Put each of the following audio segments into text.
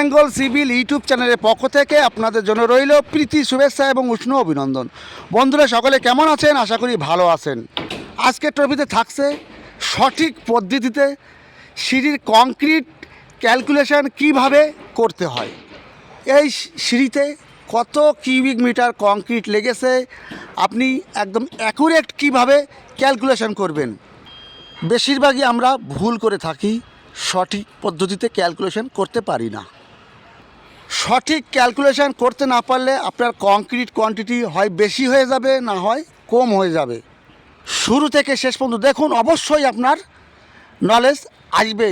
Bengal civil YouTube চ্যানেলের পক্ষ থেকে আপনাদের জন্য রইল প্রীতি শুভেচ্ছা এবং উষ্ণ অভিনন্দন। বন্ধুরা, সকলে কেমন আছেন? আশা করি ভালো আছেন। আজকের ট্রফিতে থাকছে সঠিক পদ্ধতিতে সিঁড়ির কংক্রিট ক্যালকুলেশন কীভাবে করতে হয়। এই সিঁড়িতে কত কিউবিক মিটার কংক্রিট লেগেছে, আপনি একদম অ্যাকুরেট কীভাবে ক্যালকুলেশন করবেন, বেশিরভাগই আমরা ভুল করে থাকি, সঠিক পদ্ধতিতে ক্যালকুলেশন করতে পারি না। সঠিক ক্যালকুলেশান করতে না পারলে আপনার কংক্রিট কোয়ান্টিটি হয় বেশি হয়ে যাবে, না হয় কম হয়ে যাবে। শুরু থেকে শেষ পর্যন্ত দেখুন, অবশ্যই আপনার নলেজ আসবে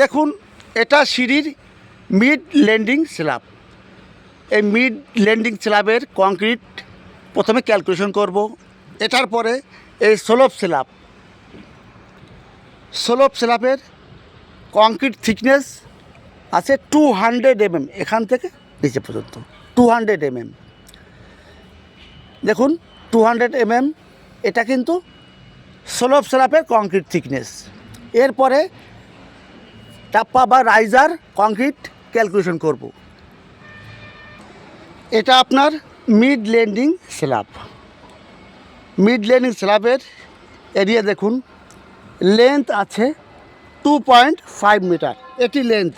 দেখুন, এটা সিঁড়ির মিড ল্যান্ডিং স্ল্যাব এই মিড ল্যান্ডিং স্ল্যাবের কংক্রিট প্রথমে ক্যালকুলেশন করব। এটার পরে এই সোলপ স্ল্যাব সোলপ স্ল্যাবের কংক্রিট থিকনেস আছে টু হান্ড্রেড এমএম এখান থেকে নিচে পর্যন্ত টু হান্ড্রেড এমএম দেখুন টু হান্ড্রেড এমএম এটা কিন্তু সোলপ স্ল্যাবের কংক্রিট থিকনেস এরপরে টাপ্পা বা রাইজার কংক্রিট ক্যালকুলেশন করব। এটা আপনার mid landing slab mid landing স্ল্যাবের area দেখুন লেন্থ আছে টু পয়েন্ট ফাইভ মিটার এটি লেন্থ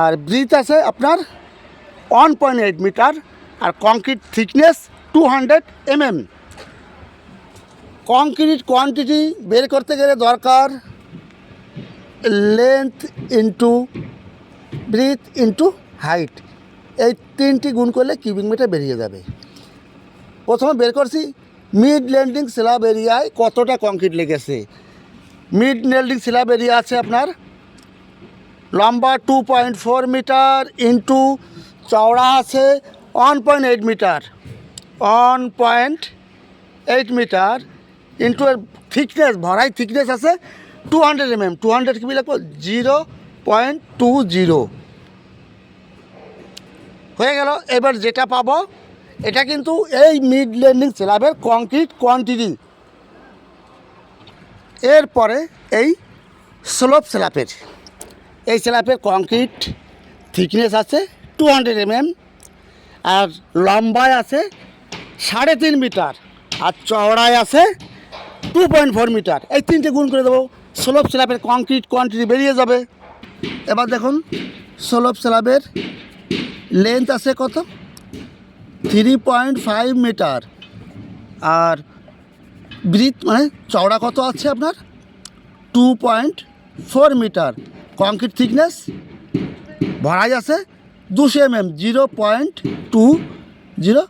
আর ব্রিথ আছে আপনার ওয়ান পয়েন্ট এইট মিটার আর concrete thickness two hundred mm. Concrete quantity বের করতে গেলে দরকার length into, breadth into height. এই তিনটি গুণ করলে কিউবিক মিটার বেরিয়ে যাবে। প্রথমে বের করছি, মিড ল্যান্ডিং স্ল্যাব এরিয়ায় কতটা কংক্রিট লেগেছে? মিড ল্যান্ডিং স্ল্যাব এরিয়া আছে আপনার লম্বা two point four metre into চওড়া আছে one point eight metre one point eight metre into এর থিকনেস ভরাই থিকনেস আছে two hundred M M two hundred কি লিখব? জিরো পয়েন্ট টু জিরো হয়ে গেল, এবার যেটা পাবো, এটা কিন্তু এই মিড ল্যান্ডিং স্ল্যাবের কংক্রিট কোয়ান্টিটি এরপরে এই স্লোপ স্ল্যাপের এই স্ল্যাপের কংক্রিট থিকনেস আছে টু হান্ড্রেড এমএম আর লম্বায় আছে সাড়ে তিন মিটার আর চওড়ায় আছে টু পয়েন্ট ফোর মিটার। এই তিনটে গুণ করে দেবো। স্লোপ স্ল্যাবের কংক্রিট কোয়ান্টিটি বেরিয়ে যাবে। এবার দেখুন, স্লোপ স্ল্যাবের লেন্থ আছে কত? Three point five metre. আর ব্রিথ মানে চওড়া কত আছে আপনার? Two point four metre. Concrete thickness, ভরাই আছে দুশো M M zero point two zero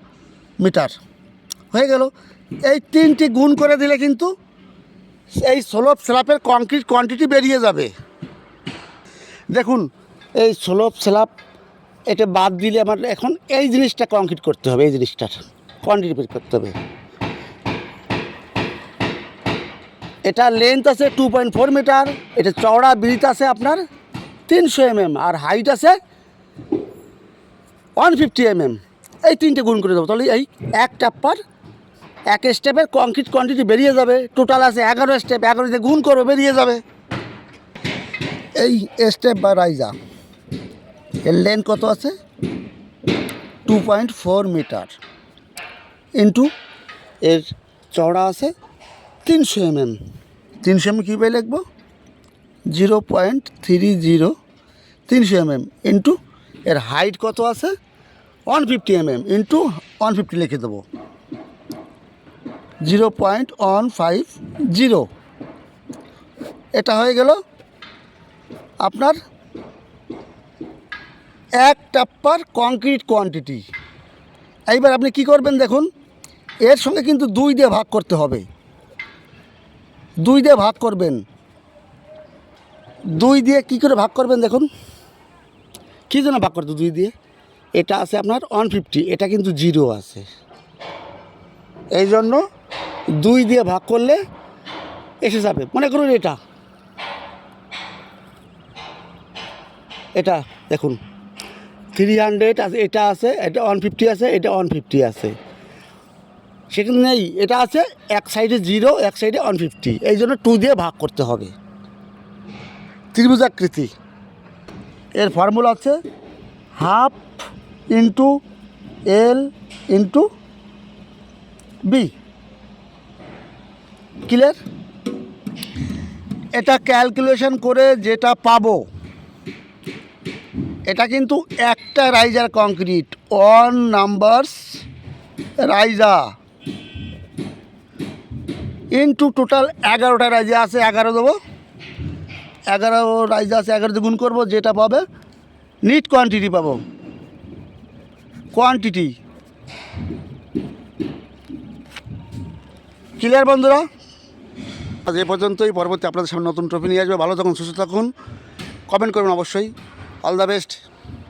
metre. হয়ে গেল। এই তিনটি গুণ করে দিলে কিন্তু এই সোলপ স্ল্যাপের কংক্রিট কোয়ান্টিটি বেরিয়ে যাবে। দেখুন, এই সোলপ স্ল্যাপ এটা বাদ দিলে আমার এখন এই জিনিসটা কংক্রিট করতে হবে, এই জিনিসটার কোয়ান্টিটি করতে হবে। এটা লেন্থ আছে টু পয়েন্ট ফোর মিটার এটা চওড়া ব্রিথ আছে আপনার তিনশো এমএম আর হাইট আছে ওয়ান ফিফটি এমএম এই তিনটে গুণ করে দেবো, তাহলে এই এক টাপ্পার এক স্টেপের কংক্রিট কোয়ান্টিটি বেরিয়ে যাবে। টোটাল আছে এগারো স্টেপ এগারো দিয়ে গুণ করবে বেরিয়ে যাবে। এই স্টেপ বা রাইজা এর লেন্থ কত আছে? Two point four metre into এর চওড়া আছে তিনশো এমএম। তিনশো এমএম কীভাবে লিখব? জিরো পয়েন্ট থ্রি জিরো তিনশো এমএম ইন্টু এর হাইট কত আছে? One fifty mm into one fifty লিখে দেবো। Zero point one five zero. এটা হয়ে গেল আপনার এক টাপ্পার কংক্রিট কোয়ান্টিটি এইবার আপনি কি করবেন দেখুন, এর সঙ্গে কিন্তু দুই দিয়ে ভাগ করতে হবে। দুই দিয়ে ভাগ করবেন। দুই দিয়ে কি করে ভাগ করবেন দেখুন। কী জন্য ভাগ করতে দুই দিয়ে? এটা আছে আপনার ওয়ান ফিফটি এটা কিন্তু জিরো আছে। এই জন্য দুই দিয়ে ভাগ করলে এসে যাবে। মনে করুন এটা। এটা দেখুন। থ্রি হান্ড্রেড আছে, এটা আছে, এটা ওয়ান ফিফটি আছে, এটা ওয়ান ফিফটি আছে। সেখানে নেই। এটা আছে এক সাইডে জিরো এক সাইডে ওয়ান ফিফটি এই জন্য টু দিয়ে ভাগ করতে হবে। ত্রিভুজাকৃতি। এর ফর্মুলা হচ্ছে half into L into B clear এটা ক্যালকুলেশন করে যেটা পাবো, এটা কিন্তু একটা riser concrete one numbers riser into total এগারোটা রাইজে আছে, এগারো দেবো। এগারো রাইজে আছে এগারো গুণ করব, যেটা পাবে নিট কোয়ান্টিটি পাবো। কোয়ান্টিটি ক্লিয়ার বন্ধুরা? আজ এ পর্যন্তই, পরবর্তী আপনাদের সামনে নতুন ট্রফি নিয়ে আসবে। ভালো থাকুন, সুস্থ থাকুন। কমেন্ট করবেন অবশ্যই। All the best